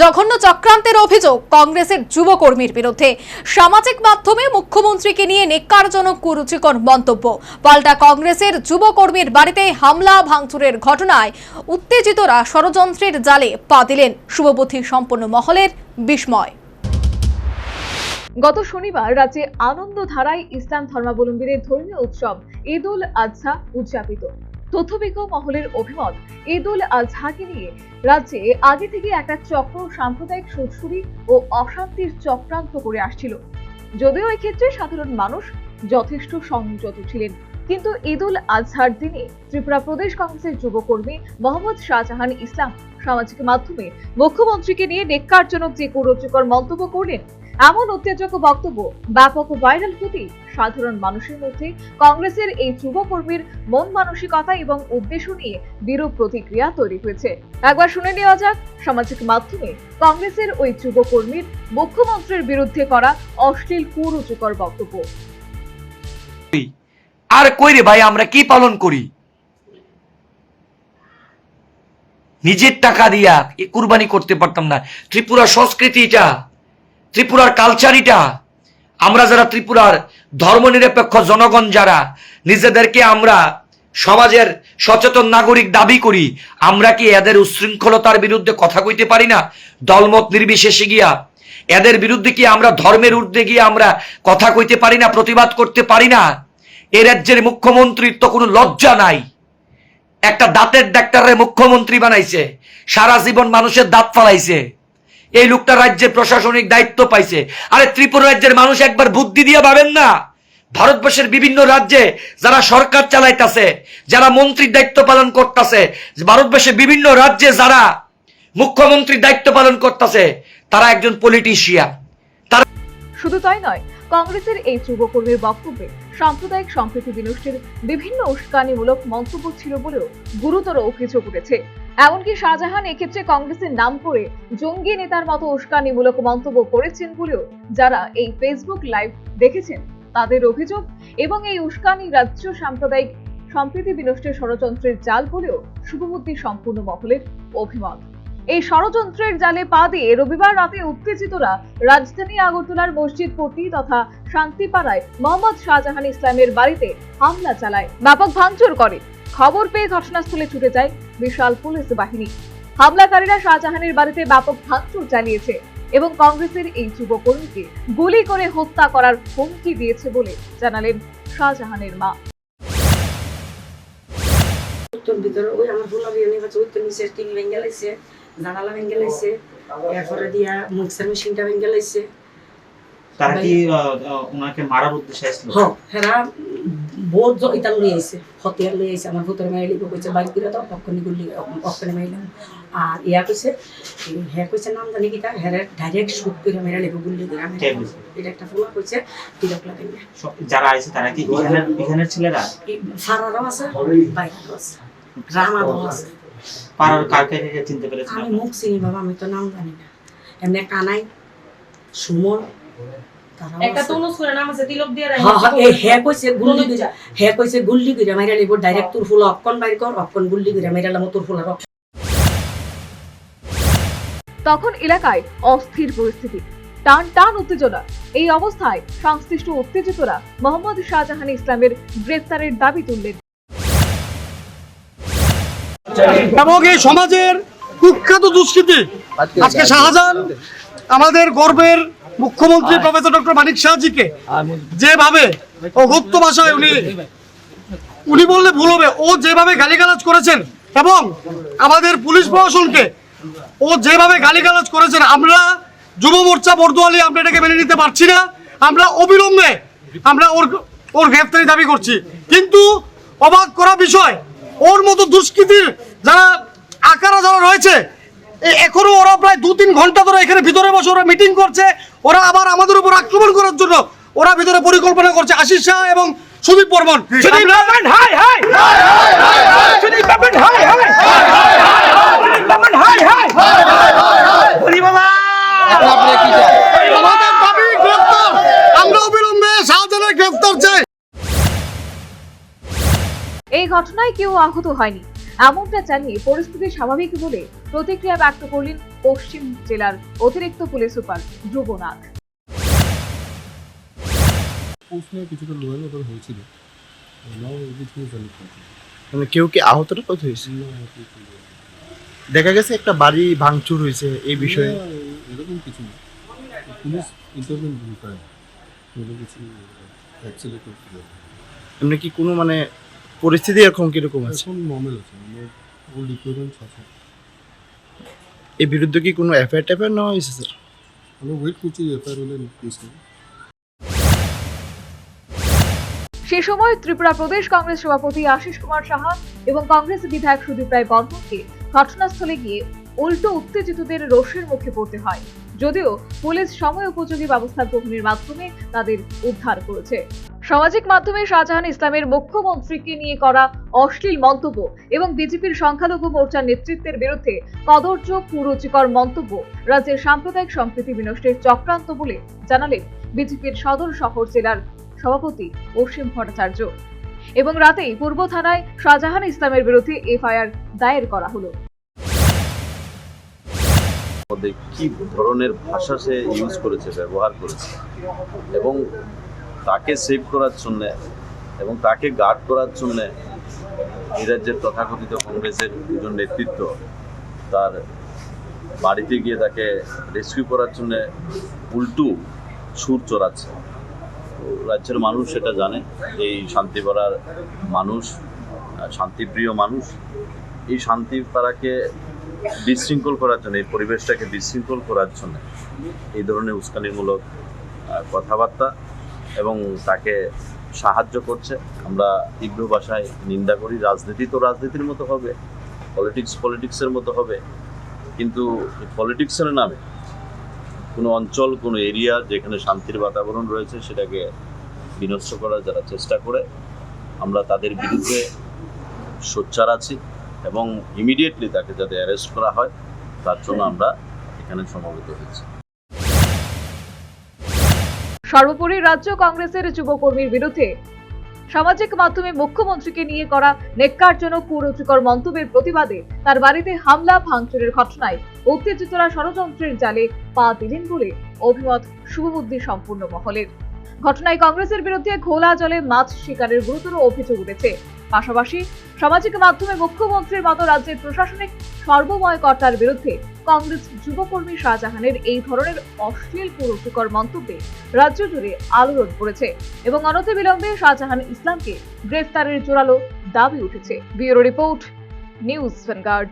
জঘন্য চক্রান্তের অভিযোগ কংগ্রেসের যুবকর্মীর বিরুদ্ধে। সামাজিক মাধ্যমে মুখ্যমন্ত্রীকে নিয়ে নেকারজনক কুরুচিকর মন্তব্য। পাল্টা কংগ্রেসের যুবকর্মীর বাড়িতে হামলা, ভাঙচুরের ঘটনায় উত্তেজিতরা ষড়যন্ত্রের জালে পা দিলেন শুভবুদ্ধি সম্পন্ন মহলের বিস্ময়। গত শনিবার রাজ্যে আনন্দধারায় ইসলাম ধর্মাবলম্বীদের ধর্মীয় উৎসব ঈদ উল আজহা উদযাপিত। তথ্যবিজ্ঞ মহলের অভিমত ঈদ উল আজহাকে নিয়ে রাজ্যে আগে থেকে একটা চক্র সাম্প্রদায়িক সুরসুরি ও অশান্তির চক্রান্ত করে আসছিল। যদিও এক্ষেত্রে সাধারণ মানুষ যথেষ্ট সংযত ছিলেন। কিন্তু ঈদ উল আজহার দিনে ত্রিপুরা প্রদেশ কংগ্রেসের যুবকর্মী মোহাম্মদ শাহজাহান ইসলাম সামাজিক মাধ্যমে মুখ্যমন্ত্রীকে নিয়ে নেককারজনক যে কুরুচিকর মন্তব্য করলেন এমন উত্তেজক বক্তব্য, ব্যাপক ভাইরাল হতে সাধারণ মানুষের মধ্যে কংগ্রেসের এই যুবকর্মীর মন মানসিকতা এবং উদ্দেশ্য নিয়ে বিরূপ প্রতিক্রিয়া তৈরি হয়েছে। একবার শুনে নেওয়া যাক, সামাজিক মাধ্যমে কংগ্রেসের ওই যুবকর্মীর মুখ্যমন্ত্রীর বিরুদ্ধে করা অশ্লীল কুরুচিকর বক্তব্য। আর কই রে ভাই, আমরা কি পালন করি? নিজের টাকা দিয়া কুরবানি করতে পারতাম না। ত্রিপুরা সংস্কৃতি এটা। ত্রিপুরার কালচার এটা আমরা যারা ত্রিপুরার ধর্মনিরপেক্ষ জনগণ যারা, নিজেদেরকে আমরা সমাজের সচেতন নাগরিক দাবি করি, আমরা কি এদের উশৃঙ্খলতার বিরুদ্ধে কথা কইতে পারি না? দলমত নির্বিশেষে গিয়া, এদের বিরুদ্ধে কি আমরা ধর্মের ঊর্ধ্বে গিয়ে আমরা কথা কইতে পারি না, প্রতিবাদ করতে পারি না? এ রাজ্যের মুখ্যমন্ত্রীর তো কোনো লজ্জা নাই। একটা দাঁতের ডাক্তারের মুখ্যমন্ত্রী বানাইছে, সারা জীবন মানুষের দাঁত ফালাইছে। এই লোকটা রাজ্যের প্রশাসনিক দায়িত্ব পাইছে। আরে ত্রিপুরা রাজ্যের মানুষ একবার বুদ্ধি দিয়ে ভাবেন না। ভারতবর্ষের বিভিন্ন রাজ্যে যারা সরকার চালাইতেছে, যারা মন্ত্রীর দায়িত্ব পালন করতেছে, ভারতবর্ষের বিভিন্ন রাজ্যে যারা মুখ্যমন্ত্রীর দায়িত্ব পালন করতেছে, তারা একজন পলিটিশিয়ান শুধু তাই নয় কংগ্রেসের এই যুবকর্মীর বক্তব্যে সাম্প্রদায়িক সম্প্রীতি বিনষ্টের বিভিন্ন উস্কানিমূলক মন্তব্য ছিল বলেও গুরুতর অভিযোগ উঠেছে। এমনকি শাহজাহান এক্ষেত্রে কংগ্রেসের নাম করে জঙ্গি নেতার মতো উস্কানিমূলক মন্তব্য করেছেন বলেও যারা এই ফেসবুক লাইভ দেখেছেন তাদের অভিযোগ এবং এই উস্কানি রাজ্য সাম্প্রদায়িক সম্প্রীতি বিনষ্টের ষড়যন্ত্রের জাল বলেও শুভবুদ্ধি সম্পূর্ণ মহলের অভিমত। এই ষড়যন্ত্রের জালে পা দিয়ে রবিবার রাতে উত্তেজিতরা রাজধানী আগরতলার মসজিদ পট্টি তথা শান্তিপাড়ায় মোহাম্মদ শাহজাহান ইসলামের বাড়িতে হামলা চালায়। ব্যাপক ভাঙচুর করে। খবর পেয়ে ঘটনাস্থলে ছুটে যায় বিশাল পুলিশ বাহিনী। হামলাকারীরা শাহজাহানের বাড়িতে ব্যাপক ভাঙচুর চালিয়েছে এবং কংগ্রেসের এই যুবকর্মীকে গুলি করে হত্যা করার হুমকি দিয়েছে বলে জানালেন শাহজাহানের মা। ভিতরে ওই আমার ফুলা বিয়ে ওই তো নিচে টিন ভেঙে লাইছে জানালা ভেঙে লাইছে এরপরে দিয়া মিক্সার মেশিনটা ভেঙে লাইছে তারা কি ওনাকে মারার উদ্দেশ্যে আসছিল হ হেরা বহুত জ- ইতান লই আইছে হতিয়ার লই আইছে আমার ভূতের মাইলি কইছে বাইক করে দাও অক্ষণি গুলি অক্ষণি মাইলাম। আর ইয়া কইছে হে কইছে নাম জানি কিটা হেরে ডাইরেক্ট শুট করে মেরা লিব গুলি করে আমি এটা একটা ফুলা কইছে তিলক সব- যারা আছে তারা কি এখানের এখানের ছেলেরা? সারারও আছে বাইরেরও আছে রামারও আছে। পাড়ার কার কে কে চিনতে আমি মুখ চিনি বাবা আমি তো নাম জানি না। এমনি কানাই সুমন একটা আছে। করে নাম আছে তিলক দিয়ে রাখি হ্যাঁ, হ্যাঁ, হে কইছে গুল্লি কইরা হে কইছে গুল্লি কইরা মাইরা লিব ডাইরেক্ট তোর ফুল অক্কন বাইর কর অক্কন গুল্লি কইরা মাইরা লাম তোর ফুল রক তখন এলাকায় অস্থির পরিস্থিতি টান টান উত্তেজনা। এই অবস্থায় সংশ্লিষ্ট উত্তেজিতরা মোহাম্মদ শাহজাহান ইসলামের গ্রেফতারের দাবি তুললেন। এবং এই সমাজের কুখ্যাত দুষ্কৃতি আজকে শাহজাহান আমাদের গর্বের মুখ্যমন্ত্রী প্রফেসর ডক্টর মানিক শাহজিকে যেভাবে অগত্য ভাষায় উনি উনি বললে ভুল হবে। ও যেভাবে গালিগালাজ করেছেন এবং আমাদের পুলিশ প্রশাসনকে ও যেভাবে গালিগালাজ করেছেন আমরা যুব মোর্চা বর্দোয়ালি আমরা এটাকে মেনে নিতে পারছি না। আমরা অবিলম্বে আমরা ওর ওর গ্রেফতারি দাবি করছি। কিন্তু অবাক করা বিষয় ওর মতো দুষ্কৃতির যারা আকারা যারা রয়েছে এ- এখনও ওরা প্রায় দু তিন ঘণ্টা ধরে এখানে ভিতরে বসে ওরা মিটিং করছে। ওরা আবার আমাদের উপর আক্রমণ করার জন্য ওরা ভিতরে পরিকল্পনা করছে। আশিস শাহ এবং সুদীপ বর্মন। গ্রেফতার আমরা অবিলম্বে শাহজাহানের গ্রেফতার চাই। এই ঘটনায় কেউ আহত হয়নি। এমনটা জানিয়ে পরিস্থিতি স্বাভাবিক বলে প্রতিক্রিয়া ব্যক্ত করলেন পশ্চিম জেলার অতিরিক্ত পুলিশ সুপার ধ্রুবনাথ কিছুটা লোয়ার ওদের হয়েছিল মানে কেউ কি আহতটা কত হয়েছে। দেখা গেছে একটা বাড়ি ভাঙচুর হয়েছে এই বিষয়ে। এরকম কিছু না। পুলিশ ইন্টারভেন করে। কিছু অ্যাক্সিলেট করতে এমনি কি কোনো মানে পরিস্থিতি এখন কীরকম আছে? এখন নর্মাল আছে ওল্ড ইকুইপমেন্ট আছে এর বিরুদ্ধে কি কোনো এফআইআর ট্যাফআইআর নেওয়া হয়েছে স্যার আমরা ওয়েট করছি এফআইআর হলে কেস সে সময় ত্রিপুরা প্রদেশ কংগ্রেস সভাপতি আশিস কুমার সাহা এবং কংগ্রেস বিধায়ক সুদীপ রায় বর্মনকে ঘটনাস্থলে গিয়ে উল্টো উত্তেজিতদের রোষের মুখে পড়তে হয়। যদিও পুলিশ সময় উপযোগী ব্যবস্থা গ্রহণের মাধ্যমে তাদের উদ্ধার করেছে। সামাজিক মাধ্যমে শাহজাহান ইসলামের মুখ্যমন্ত্রীকে নিয়ে করা অশ্লীল মন্তব্য এবং বিজেপির সংখ্যালঘু মোর্চার নেতৃত্বের বিরুদ্ধে কদর্য কুরুচিকর মন্তব্য রাজ্যের সাম্প্রদায়িক সম্প্রীতি বিনষ্টের চক্রান্ত বলে জানালেন বিজেপির সদর শহর জেলার সভাপতি অসীম ভট্টাচার্য। এবং রাতেই পূর্ব থানায় শাহজাহান ইসলামের বিরুদ্ধে এফআইআর দায়ের করা হলো। কি ধরনের ভাষা সে ইউজ করেছে, ব্যবহার করেছে? এবং তাকে সেভ করার জন্য এবং তাকে গার্ড করার জন্য এই রাজ্যের তথাকথিত কংগ্রেসের দুজন নেতৃত্ব তার বাড়িতে গিয়ে তাকে রেস্কিউ করার জন্য উল্টু সুর চড়াচ্ছে। রাজ্যের মানুষ সেটা জানে এই শান্তিপাড়ার মানুষ শান্তিপ্রিয় মানুষ। এই শান্তিপাড়াকে বিশৃঙ্খল করার জন্য, এই পরিবেশটাকে বিশৃঙ্খল করার জন্য এই ধরনের উস্কানিমূলক কথাবার্তা এবং তাকে সাহায্য করছে। আমরা তীব্র ভাষায় নিন্দা করি, রাজনীতি তো রাজনীতির মতো হবে পলিটিক্স পলিটিক্সের মতো হবে, কিন্তু পলিটিক্সের নামে কোনো অঞ্চল, কোনো এরিয়া যেখানে শান্তির বাতাবরণ রয়েছে সেটাকে বিনষ্ট করার যারা চেষ্টা করে, আমরা তাদের বিরুদ্ধে সোচ্চার আছি এবং ইমিডিয়েটলি তাকে যাতে অ্যারেস্ট করা হয়, তার জন্য আমরা এখানে সমবেত হয়েছি। সর্বোপরি রাজ্য কংগ্রেসের যুবকর্মীর বিরুদ্ধে সামাজিক মাধ্যমে মুখ্যমন্ত্রীকে নিয়ে করা নেককারজনক কুরুচিকর মন্তব্যের প্রতিবাদে তার বাড়িতে হামলা, ভাঙচুরের ঘটনায় উত্তেজিতরা ষড়যন্ত্রের জালে পা দিলেন বলে অভিমত শুভবুদ্ধি সম্পূর্ণ মহলের। ঘটনায় কংগ্রেসের বিরুদ্ধে খোলা জলে মাছ শিকারের গুরুতর অভিযোগ উঠেছে। পাশাপাশি সামাজিক মাধ্যমে মুখ্যমন্ত্রীর মতো রাজ্যের প্রশাসনিক সর্বময় কর্তার বিরুদ্ধে কংগ্রেস যুবকর্মী শাহজাহানের এই ধরনের অশ্লীল কুরুচিকর মন্তব্যে রাজ্য জুড়ে আলোড়ন পড়েছে এবং অনতিবিলম্বে শাহজাহান ইসলামকে গ্রেফতারের জোরালো দাবি উঠেছে। Bureau report, news vanguard